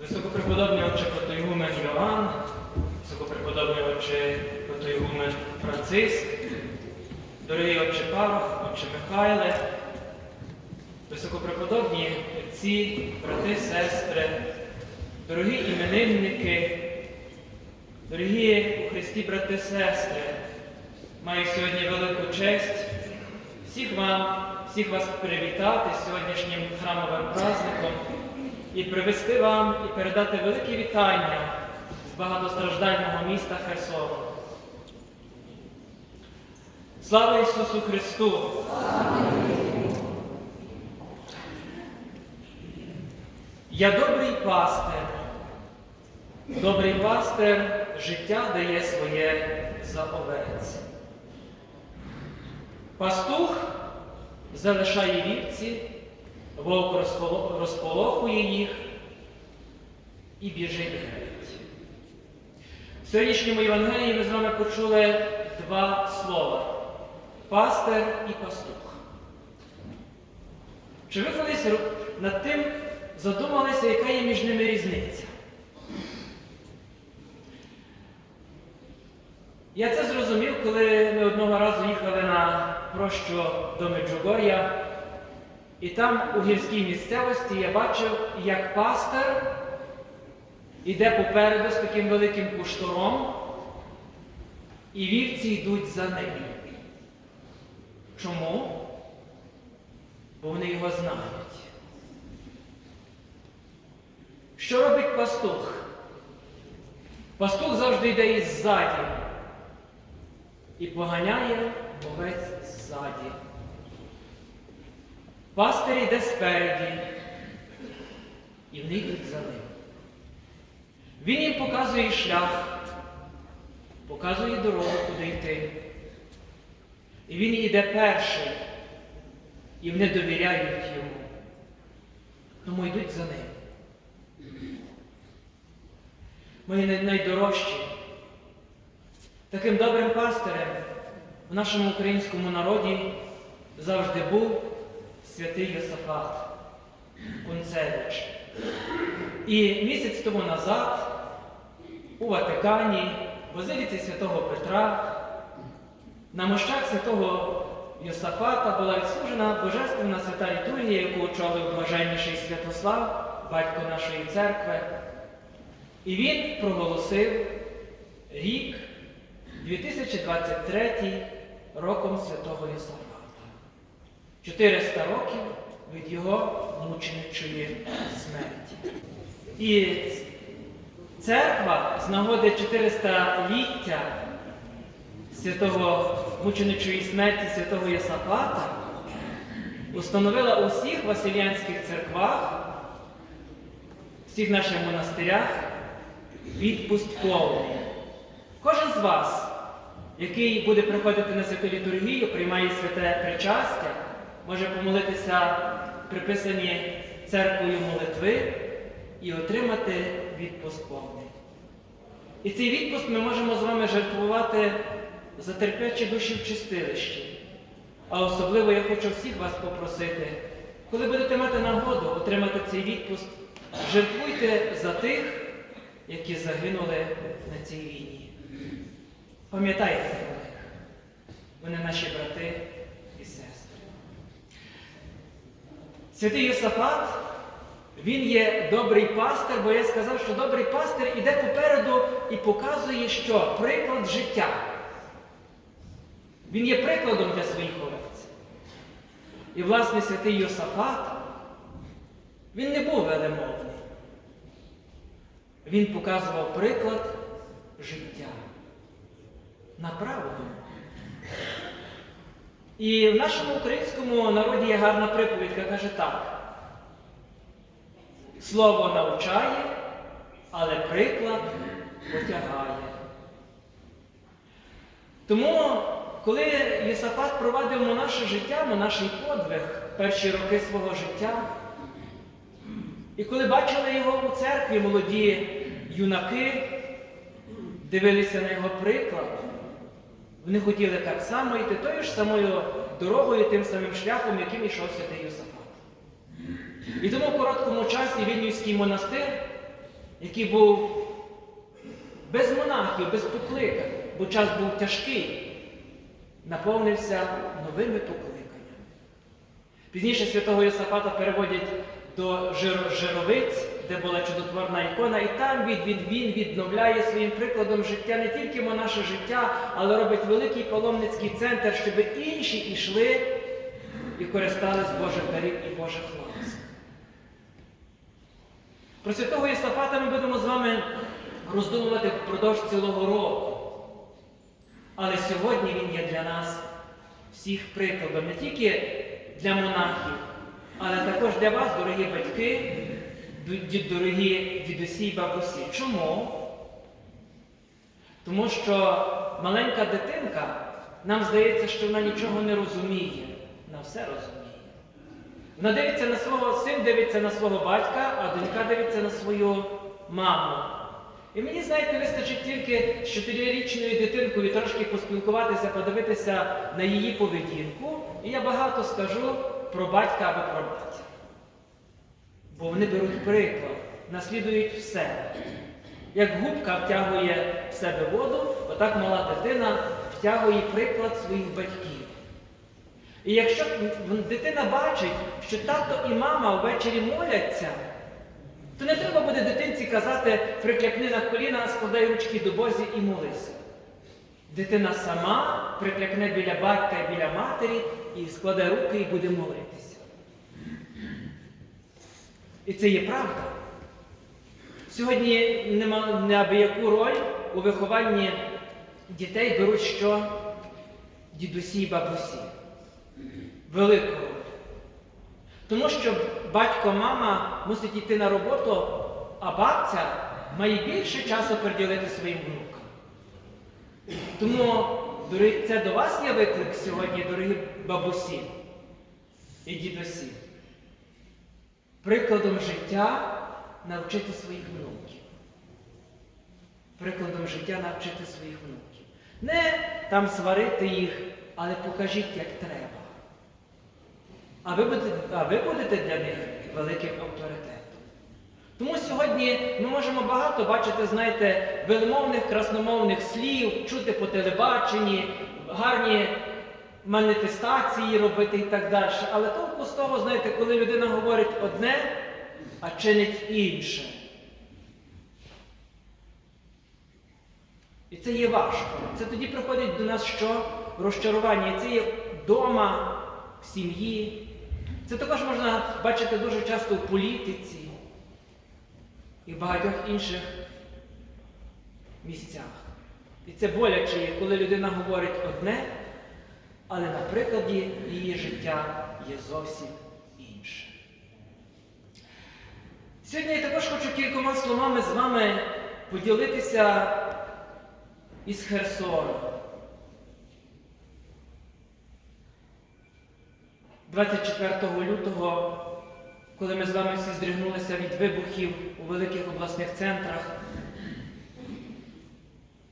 Високопреподобний отче Протоігумен Йоанн, високопреподобний отче Протоігумен Франциск, дорогий отче Парох, отче Михайле, високопреподобні отці, брати, сестри, дорогі іменинники, дорогі у Христі брати, сестри, маю сьогодні велику честь всіх вам, всіх вас привітати сьогоднішнім храмовим праздником і привести вам і передати велике вітання з багатостраждального міста Херсона. Слава Ісусу Христу! Я добрий пастир. Добрий пастир життя дає своє за овець. Пастух залишає вівці, вовк розполохує їх і біжить геть. В сьогоднішньому Євангелії ми з вами почули два слова пастир і пастух. Чи ви колись над тим задумалися, яка є між ними різниця? Я це зрозумів, коли ми одного разу їхали на прощу до Меджугор'я, і там у гірській місцевості я бачив, як пастир іде попереду з таким великим куштуром, і вівці йдуть за ним. Чому? Бо вони його знають. Що робить пастух? Пастух завжди йде іззаді і поганяє овець ззаді. Пастир йде спереді, і вони йдуть за ним. Він їм показує шлях, показує дорогу, куди йти. І він йде перший, і вони довіряють йому. Тому йдуть за ним. Мої найдорожчі. Таким добрим пастирем в нашому українському народі завжди був святий Йосафат Кунцевич. І місяць тому назад у Ватикані, в базиліці святого Петра, на мощах святого Йосафата була відслужена Божественна свята літургія, яку очолив блаженніший Святослав, батько нашої церкви. І він проголосив рік 2023 роком святого Єсафата. 400 років від його мученичої смерті. І церква з нагоди 400-ліття святого мученичої смерті святого Єсафата установила у всіх Василянських церквах, всіх наших монастирях відпуст повний. Кожен з вас, який буде приходити на святу літургію, приймає святе причастя, може помолитися приписані церквою молитви і отримати відпуст повний. І цей відпуст ми можемо з вами жертвувати за терплячі душі в чистилищі. А особливо я хочу всіх вас попросити, коли будете мати нагоду отримати цей відпуст, жертвуйте за тих, які загинули на цій війні. Пам'ятайте про них. Вони наші брати і сестри. Святий Йосафат, він є добрий пастир, бо я сказав, що добрий пастир іде попереду і показує, що приклад життя. Він є прикладом для своїх овець. І, власне, святий Йосафат, він не був велемовний. Він показував приклад життя на правому. І в нашому українському народі є гарна приповідка, каже так. Слово навчає, але приклад потягає. Тому, коли Єсафат провадив наше життя, монаший подвиг перші роки свого життя, і коли бачили його у церкві молоді юнаки, дивилися на його приклад, вони хотіли так само йти тою ж самою дорогою, тим самим шляхом, яким йшов святий Йосафат. І тому в короткому часі Вільнюський монастир який був без монахів, без покликань, бо час був тяжкий, наповнився новими покликаннями. Пізніше святого Йосафата переводять до Жир- Жировиць, де була чудотворна ікона, і там від, від, він відновляє своїм прикладом життя не тільки наше життя, але робить великий паломницький центр, щоб інші йшли і користались Божих дарів і Божих ласк. Про святого Єсафата ми будемо з вами роздумувати впродовж цілого року. Але сьогодні він є для нас всіх прикладом, не тільки для монахів, але також для вас, дорогі батьки, дорогі дідусі і бабусі. Чому? Тому що маленька дитинка, нам здається, що вона нічого не розуміє, вона все розуміє. Вона дивиться на свого син дивиться на свого батька, а донька дивиться на свою маму. І мені, знаєте, вистачить тільки з чотирирічною дитинкою трошки поспілкуватися, подивитися на її поведінку, і я багато скажу про батька або про матір. Бо вони беруть приклад, наслідують все. Як губка втягує в себе воду, отак мала дитина втягує приклад своїх батьків. І якщо дитина бачить, що тато і мама ввечері моляться, то не треба буде дитинці казати, приклякни на коліна, складай ручки до Бозі і молися. Дитина сама приклякне біля батька і біля матері і складе руки і буде молитися. І це є правда. Сьогодні нема неабияку роль у вихованні дітей беруть що дідусі і бабусі. Велику роль. Тому що батько, мама мусить йти на роботу, а бабця має більше часу приділити своїм внукам. Тому це до вас є виклик сьогодні, дорогі бабусі і дідусі. Прикладом життя навчити своїх внуків. Прикладом життя навчити своїх внуків. Не там сварити їх, але покажіть, як треба. А ви будете, а ви будете для них великим авторитетом. Тому сьогодні ми можемо багато бачити, знаєте, велимовних, красномовних слів, чути по телебаченні, гарні маніфестації робити і так далі. Але толку з того, знаєте, коли людина говорить одне, а чинить інше. І це є важко. Це тоді приходить до нас що? Розчарування. Це є вдома, в сім'ї. Це також можна бачити дуже часто в політиці і в багатьох інших місцях. І це боляче, коли людина говорить одне, але на прикладі її життя є зовсім інше. Сьогодні я також хочу кількома словами з вами поділитися із Херсону. 24 лютого, коли ми з вами всі здригнулися від вибухів у великих обласних центрах,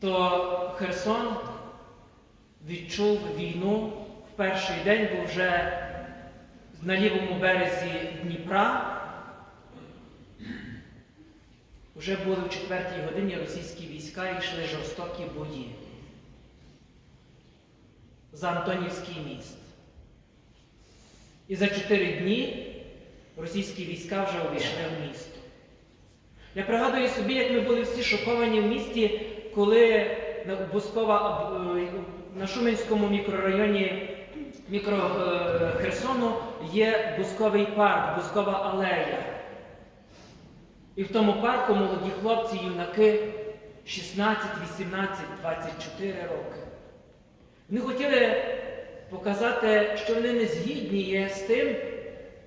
то Херсон відчув війну в перший день, бо вже на лівому березі Дніпра вже були в четвертій годині російські війська йшли жорстокі бої за Антонівський міст. І за чотири дні російські війська вже увійшли в місто. Я пригадую собі, як ми були всі шоковані в місті, коли на Бускова, е, на Шуменському мікрорайоні мікро е, Херсону є Бусковий парк, Бускова алея. І в тому парку молоді хлопці, юнаки 16, 18, 24 роки. Вони хотіли показати, що вони не згідні є з тим,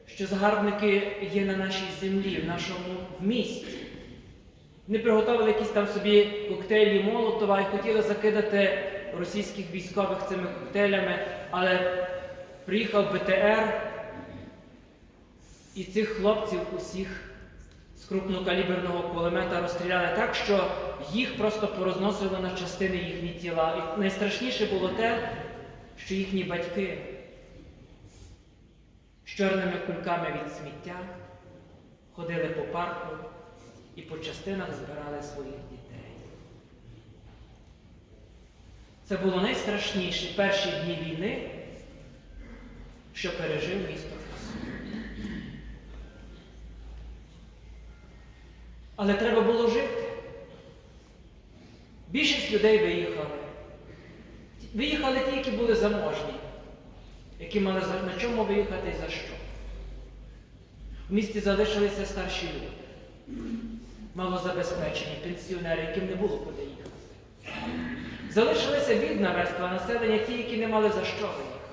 що загарбники є на нашій землі, в нашому місті. Вони приготували якісь там собі коктейлі Молотова і хотіли закидати російських військових цими коктейлями, але приїхав БТР і цих хлопців усіх з крупнокаліберного кулемета розстріляли так, що їх просто порозносило на частини їхні тіла. І найстрашніше було те, що їхні батьки з чорними кульками від сміття ходили по парку і по частинах збирали своїх дітей. Це було найстрашніші перші дні війни, що пережив місто Херсон. Але треба було жити. Більшість людей виїхали. Виїхали ті, які були заможні, які мали на чому виїхати і за що. В місті залишилися старші люди, малозабезпечені, пенсіонери, яким не було куди Залишилися бідна верства населення, ті, які не мали за що виїхати.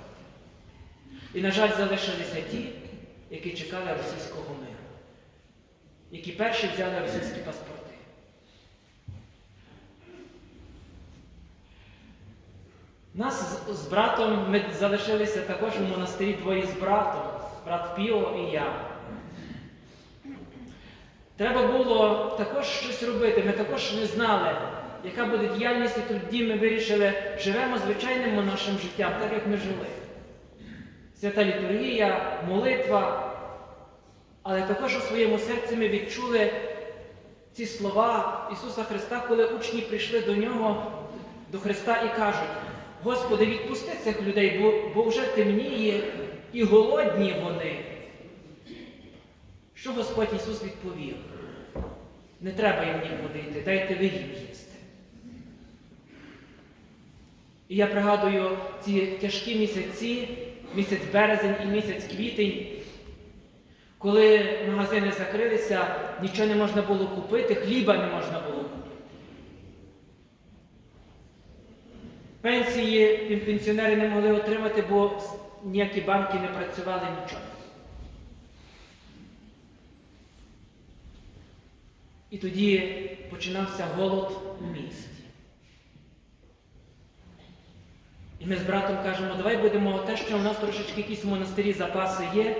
І, на жаль, залишилися ті, які чекали російського миру, які перші взяли російські паспорти. Нас з братом ми залишилися також у монастирі двоє з братом, брат Піо і я. Треба було також щось робити. Ми також не знали, яка буде діяльність, і тоді ми вирішили, живемо звичайним монашим життям, так як ми жили. Свята літургія, молитва. Але також у своєму серці ми відчули ці слова Ісуса Христа, коли учні прийшли до Нього, до Христа і кажуть, Господи, відпусти цих людей, бо, бо вже темніє і голодні вони. Що Господь Ісус відповів? Не треба їм нікуди йти, дайте ви їм їсти. І я пригадую ці тяжкі місяці, місяць березень і місяць квітень, коли магазини закрилися, нічого не можна було купити, хліба не можна було купити. Пенсії пенсіонери не могли отримати, бо ніякі банки не працювали нічого. І тоді починався голод у місті. І ми з братом кажемо, давай будемо те, що у нас трошечки якісь в монастирі запаси є,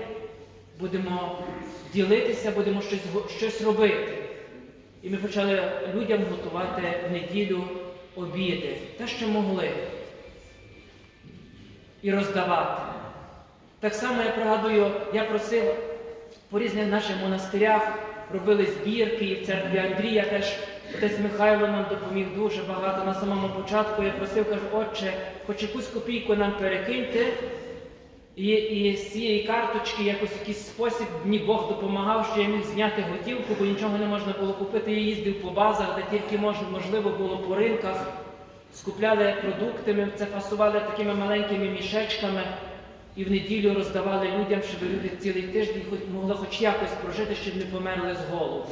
будемо ділитися, будемо щось, щось робити. І ми почали людям готувати в неділю обіди, те, що могли, і роздавати. Так само я пригадую, я просив по різних наших монастирях, робили збірки, і в церкві Андрія теж отець Михайло нам допоміг дуже багато. На самому початку я просив, кажу, отче, хоч якусь копійку нам перекиньте. І, і з цієї карточки якось якийсь спосіб мені Бог допомагав, що я міг зняти готівку, бо нічого не можна було купити. Я їздив по базах, де тільки мож, можливо було по ринках, скупляли продукти, ми це фасували такими маленькими мішечками і в неділю роздавали людям, щоб люди цілий тиждень могли хоч якось прожити, щоб не померли з голоду.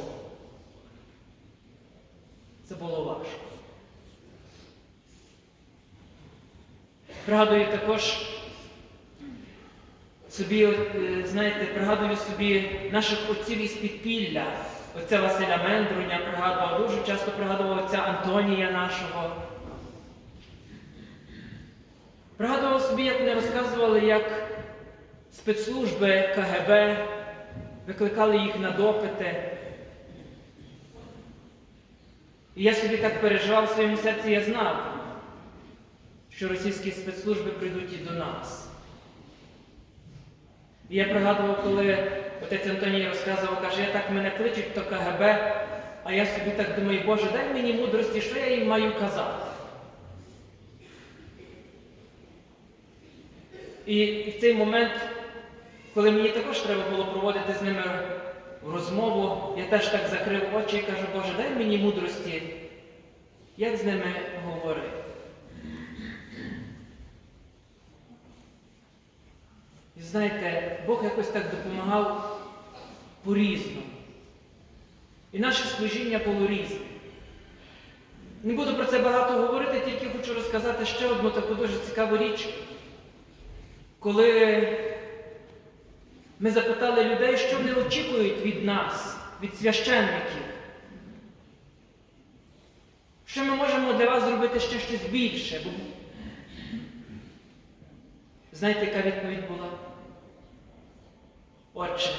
Це було важко. Пригадую також собі, е, знаєте, пригадую собі наших отців із підпілля. Отця Василя Мендруня пригадував, дуже часто пригадував отця Антонія нашого. Пригадував собі, як вони розказували, як спецслужби КГБ викликали їх на допити. І я собі так переживав в своєму серці, я знав, що російські спецслужби прийдуть і до нас. І я пригадував, коли отець Антоній розказував, каже, я так мене кличуть, то КГБ, а я собі так думаю, Боже, дай мені мудрості, що я їм маю казати. І, в цей момент, коли мені також треба було проводити з ними розмову, я теж так закрив очі і кажу, Боже, дай мені мудрості, як з ними говорити. І знаєте, Бог якось так допомагав по-різному. І наше служіння було різне. Не буду про це багато говорити, тільки хочу розказати ще одну таку дуже цікаву річ. Коли ми запитали людей, що вони очікують від нас, від священників. Що ми можемо для вас зробити ще щось більше? Бо... Знаєте, яка відповідь була? Отче,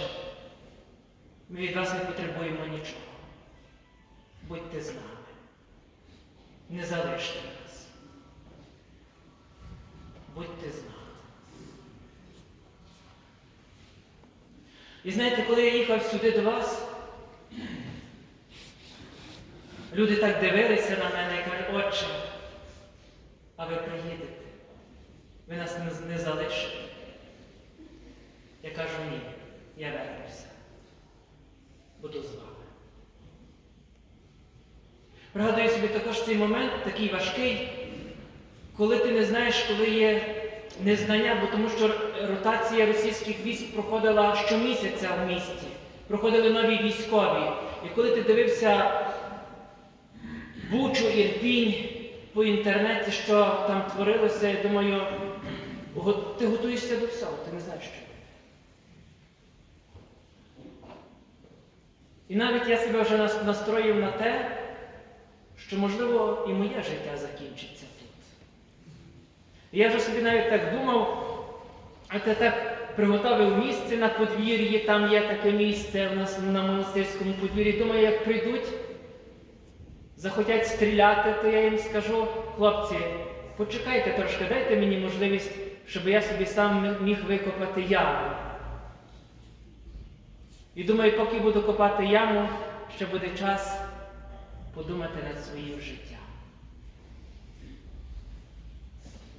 ми від вас не потребуємо нічого. Будьте з нами. Не залиште нас. Будьте з нами. І знаєте, коли я їхав сюди до вас, Люди так дивилися на мене і кажуть, отче, а ви приїдете, ви нас не, залишите. Я кажу, ні, я вернуся. Буду з вами. Пригадую собі також цей момент, такий важкий, коли ти не знаєш, коли є незнання, бо тому що ротація російських військ проходила щомісяця в місті, проходили нові військові. І коли ти дивився Бучу, Ірпінь по інтернеті, що там творилося, я думаю, ти готуєшся до всього, ти не знаєш що. І навіть я себе вже настроїв на те, що, можливо, і моє життя закінчиться я вже собі навіть так думав, а ти так приготовив місце на подвір'ї, там є таке місце у нас на монастирському подвір'ї. Думаю, як прийдуть, захотять стріляти, то я їм скажу, хлопці, почекайте трошки, дайте мені можливість, щоб я собі сам міг викопати яму. І думаю, поки буду копати яму, ще буде час подумати над своїм життям.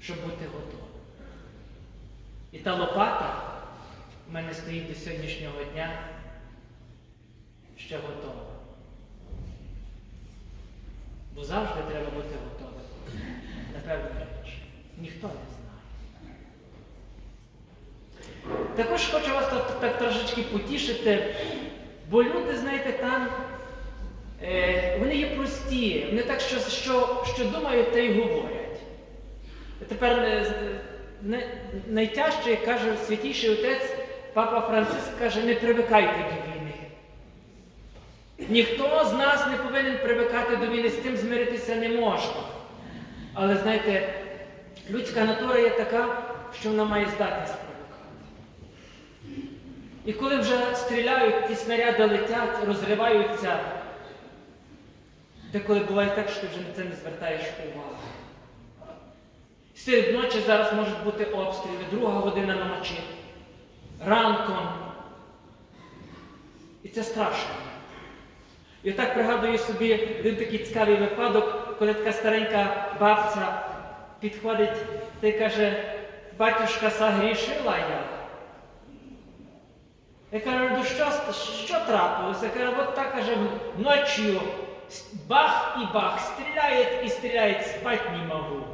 Щоб бути готовим. І та лопата в мене стоїть до сьогоднішнього дня ще готова. Бо завжди треба бути готовим. Напевно, річ. Ніхто не знає. Також хочу вас так, так трошечки потішити, бо люди, знаєте, там е, вони є прості, вони так, що, що, що думають, те й говорять. Тепер е, найтяжче, як каже святіший отець, папа Франциск каже, не привикайте до війни. Ніхто з нас не повинен привикати до війни, з тим змиритися не можна. Але знаєте, людська натура є така, що вона має здатність привикати. І коли вже стріляють, ті снаряди летять, розриваються, деколи буває так, що ти вже на це не звертаєш уваги. Серед ночі зараз можуть бути обстріли, друга година ночі, ранком. І це страшно. І отак пригадую собі один такий цікавий випадок, коли така старенька бабця підходить та й каже, батюшка сагрішила я. Я кажу, ну що, що трапилося? Я кажу, от так каже, ночью бах і бах, стріляє і стріляє, спать не можу.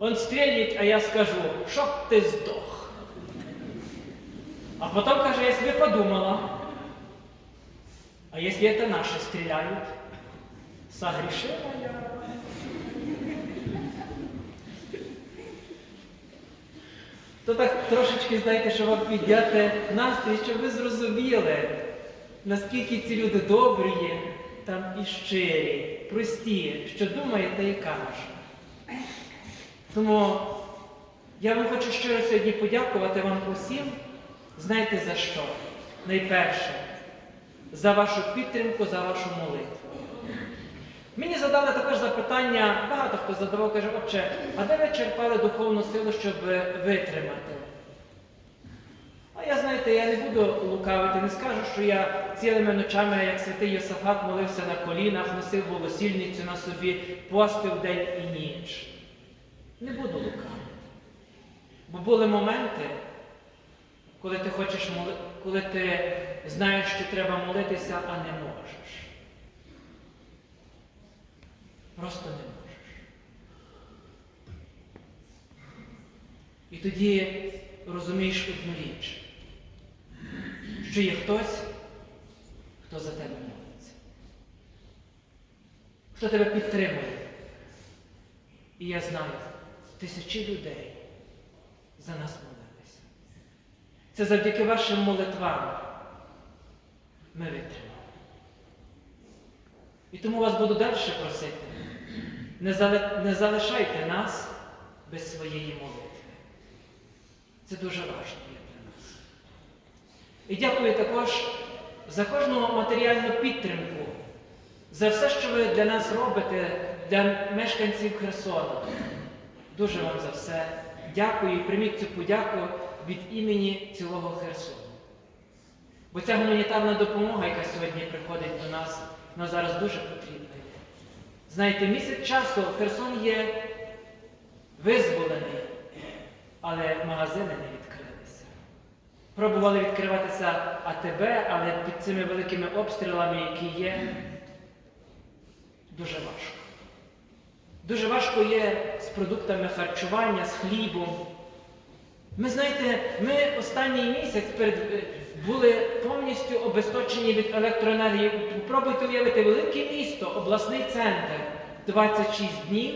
Он стрельнет, а я скажу, щоб ти здох. А потом, каже, я себе подумала, а если это наши стреляют? Согрешила я. То так трошечки, знаєте, що вам підняти настрій, щоб ви зрозуміли, наскільки ці люди добрі там і щирі, прості, що думає, та й каже. Тому я вам хочу щиро сьогодні подякувати вам усім. Знаєте за що? Найперше, за вашу підтримку, за вашу молитву. Мені задали також запитання, багато хто задавав, каже, отче, а де ви черпали духовну силу, щоб витримати? А я, знаєте, я не буду лукавити, не скажу, що я цілими ночами, як святий Йосафат, молився на колінах, носив волосільницю на собі, постив день і ніч. Не буду лукавити. Бо були моменти, коли ти хочеш моли... коли ти знаєш, що треба молитися, а не можеш. Просто не можеш. І тоді розумієш одну річ, що є хтось, хто за тебе молиться, хто тебе підтримує. І я знаю, тисячі людей за нас молилися. Це завдяки вашим молитвам ми витримали. І тому вас буду далі просити. Не, не залишайте нас без своєї молитви. Це дуже важливо для нас. І дякую також за кожну матеріальну підтримку, за все, що ви для нас робите, для мешканців Херсона. Дуже вам за все дякую і прийміть цю подяку від імені цілого Херсону. Бо ця гуманітарна допомога, яка сьогодні приходить до нас, вона зараз дуже потрібна. Знаєте, місяць часу Херсон є визволений, але магазини не відкрилися. Пробували відкриватися АТБ, але під цими великими обстрілами, які є, дуже важко. Дуже важко є з продуктами харчування, з хлібом. Ми знаєте, ми останній місяць перед, е, були повністю обесточені від електроенергії. Пробуйте уявити велике місто, обласний центр, 26 днів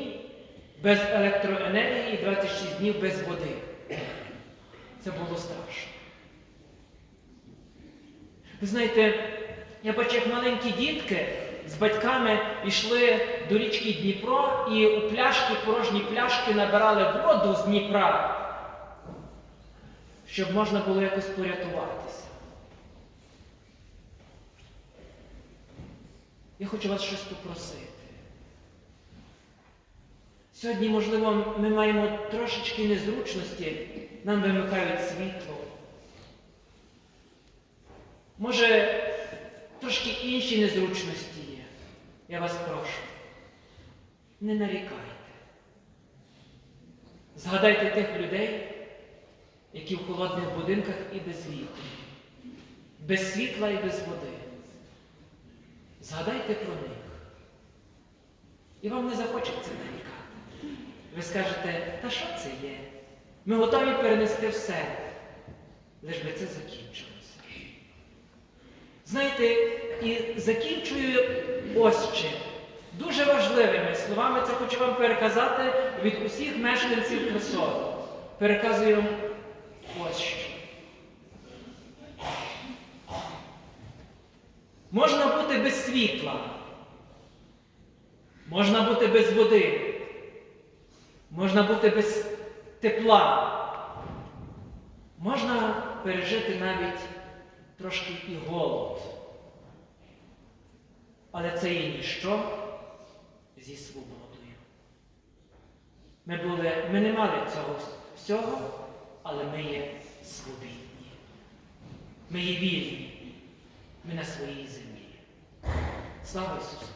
без електроенергії і 26 днів без води. Це було страшно. Ви знаєте, я бачу, як маленькі дітки з батьками йшли до річки Дніпро і у пляшки, порожні пляшки набирали воду з Дніпра, щоб можна було якось порятуватися. Я хочу вас щось попросити. Сьогодні, можливо, ми маємо трошечки незручності, нам вимикають світло. Може, трошки інші незручності. Я вас прошу. Не нарікайте. Згадайте тих людей, які в холодних будинках і без вікон, без світла і без води. Згадайте про них. І вам не захочеться нарікати. Ви скажете, та що це є? Ми готові перенести все, лиш би це закінчилося. Знаєте, і закінчую ось чим. Дуже важливими словами це хочу вам переказати від усіх мешканців Херсону. Переказую ось що. Можна бути без світла, можна бути без води, можна бути без тепла, можна пережити навіть трошки і голод. Але це є ніщо зі свободою. Ми, були, ми не мали цього всього, але ми є свобідні. Ми є вільні. Ми на своїй землі. Слава Ісусу!